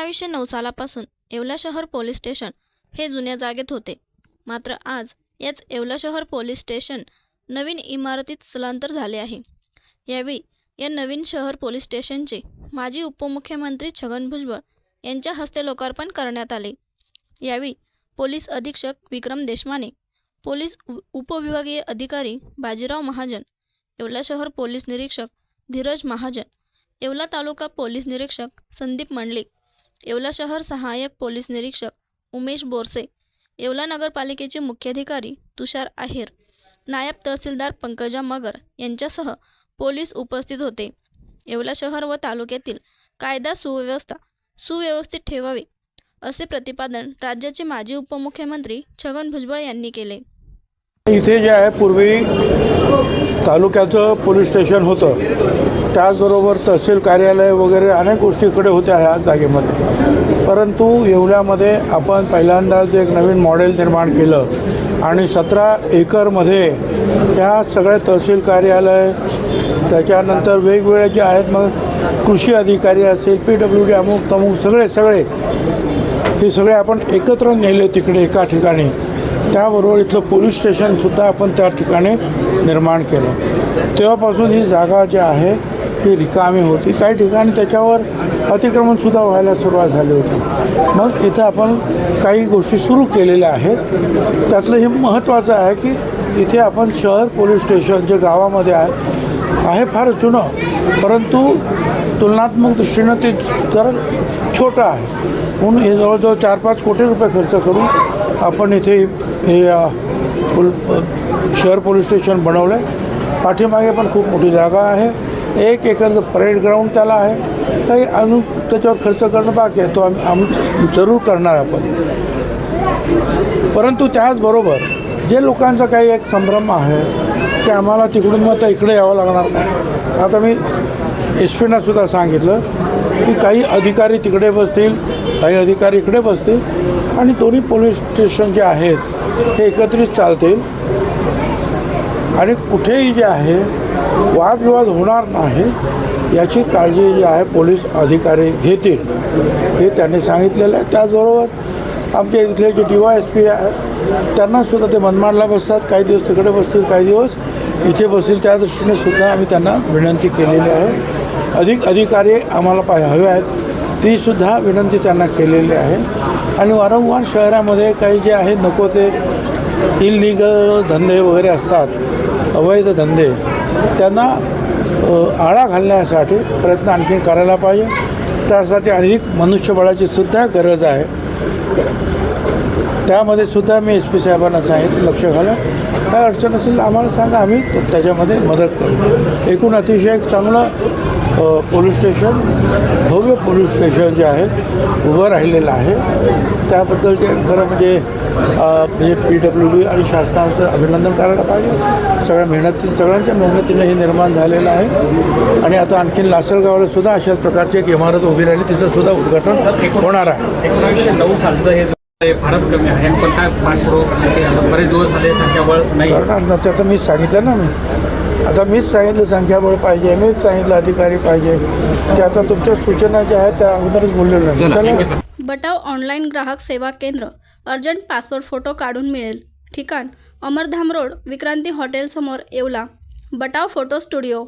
एकोणावीसशे नऊ सालापासून येवला शहर पोलीस स्टेशन हे जुन्या जागेत होते. मात्र आज याच येवला शहर पोलीस स्टेशन नवीन इमारतीत स्थलांतर झाले आहे. यावेळी या नवीन शहर पोलीस स्टेशनचे माजी उपमुख्यमंत्री छगन भुजबळ यांच्या हस्ते लोकार्पण करण्यात आले. यावेळी पोलीस अधीक्षक विक्रम देशमाने पोलीस उपविभागीय अधिकारी बाजीराव महाजन येवला शहर पोलीस निरीक्षक धीरज महाजन येवला तालुका पोलीस निरीक्षक संदीप मंडलिक येवला शहर सहाय्यक पोलीस निरीक्षक उमेश बोरसे येवला नगरपालिकेचे मुख्याधिकारी तुषार आहेर नायब तहसीलदार पंकजा मगर यांच्यासह पोलीस उपस्थित होते. येवला शहर व तालुक्यातील कायदा सुव्यवस्था सुव्यवस्थित ठेवावी असे प्रतिपादन राज्याचे माजी उपमुख्यमंत्री छगन भुजबळ यांनी केले. इथे जे आहे पूर्वी तालुक्याचं पोलीस स्टेशन होतं. त्याचबरोबर तहसील कार्यालय वगैरे अनेक गोष्टी इकडे होत्या ह्या जागेमध्ये. परंतु येवल्यामध्ये आपण पहिल्यांदाच एक नवीन मॉडेल निर्माण केलं आणि सतरा एकरमध्ये त्या सगळ्या तहसील कार्यालय त्याच्यानंतर वेगवेगळे जे आहेत मग कृषी अधिकारी असेल पी डब्ल्यू डी अमुक तमुक सगळे सगळे हे सगळे आपण एकत्र नेले तिकडे एका ठिकाणी. त्याबरोबर इथलं पोलीस स्टेशनसुद्धा आपण त्या ठिकाणी निर्माण केलं. तेव्हापासून ही जागा जी आहे ती रिकामी होती. काही ठिकाणी त्याच्यावर अतिक्रमणसुद्धा व्हायला सुरुवात झाली होती. मग इथं आपण काही गोष्टी सुरू केलेल्या आहेत. त्यातलं हे महत्त्वाचं आहे की इथे आपण शहर पोलीस स्टेशन जे गावामध्ये आहे आहे फार जुनं. परंतु तुलनात्मक दृष्टीनं ते जरा छोटं आहे. म्हणून हे जवळजवळ चार पाच कोटी रुपये खर्च करून आपण इथे हे पोल शहर पोलीस स्टेशन बनवलं आहे पाठीमागे पण खूप मोठी जागा आहे. एक एकरचं परेड ग्राउंड त्याला आहे. काही अनु त्याच्यावर खर्च करणं बाकी आहे. तो आम्ही आम्ही जरूर करणार आपण. परंतु त्याचबरोबर जे लोकांचा काही एक संभ्रम आहे की आम्हाला तिकडून मग आता इकडे यावं लागणार आता मी एस पीना सुद्धा सांगितलं की काही अधिकारी तिकडे बसतील काही अधिकारी इकडे बसतील आणि दोन्ही पोलीस स्टेशन जे आहेत हे एकत्रित चालतील. आणि कुठेही जे आहे वादविवाद होणार नाही याची काळजी जी आहे पोलीस अधिकारी घेतील हे त्यांनी सांगितलेलं आहे. त्याचबरोबर आमच्या इथले जे डी वाय एस पी आहे त्यांनासुद्धा ते मनमाडला बसतात काही दिवस तिकडे बसतील काही दिवस इथे बसतील. त्या दृष्टीने सुद्धा आम्ही त्यांना विनंती केलेली आहे. अधिक अधिकारी आम्हाला पाय हवे आहेत तीसुद्धा विनंती त्यांना केलेली आहे. आणि वारंवार शहरामध्ये काही जे आहे नको ते इलिगल धंदे वगैरे असतात अवैध धंदे त्यांना आळा घालण्यासाठी प्रयत्न आणखी करायला पाहिजे. त्यासाठी अधिक मनुष्यबळाची सुद्धा गरज आहे. त्यामध्ये सुद्धा मी एस पी साहेबांना सांगितलं लक्ष घाला. काय अडचण असेल तर आम्हाला सांगा आम्ही त्याच्यामध्ये मदत करू. एकूण अतिशय एक चांगलं पोलीस स्टेशन भव्य पोलीस स्टेशन जे आहे उभं राहिलेलं आहे. त्याबद्दल जे खरं म्हणजे म्हणजे पी डब्ल्यू डी आणि शासनाचं अभिनंदन करायला पाहिजे. सगळ्या मेहनती सगळ्यांच्या मेहनतीनं हे निर्माण झालेलं आहे. आणि आता आणखीन लासलगावला सुद्धा अशाच प्रकारची एक इमारत उभी राहिली तिचं सुद्धा उद्घाटन होणार आहे. एकोणीसशे नऊ सालचं हे फारच कमी आहे. पण काय पाठपुरावा करण्यात येईल? आता बरेच दिवस झाले संख्याबळ नाही. करणार ना ते आता मीच सांगितलं ना मी. आता मीच सांगितलं संख्याबळ पाहिजे मीच सांगितलं अधिकारी पाहिजे. ते आता तुमच्या सूचना ज्या आहेत त्या अगोदरच बोललेलं बटाव ऑनलाईन ग्राहक सेवा केंद्र अर्जंट पासपोर्ट फोटो काढून मिळेल. ठिकाण अमरधाम रोड विक्रांती हॉटेल समोर येवला. Batav photo studio.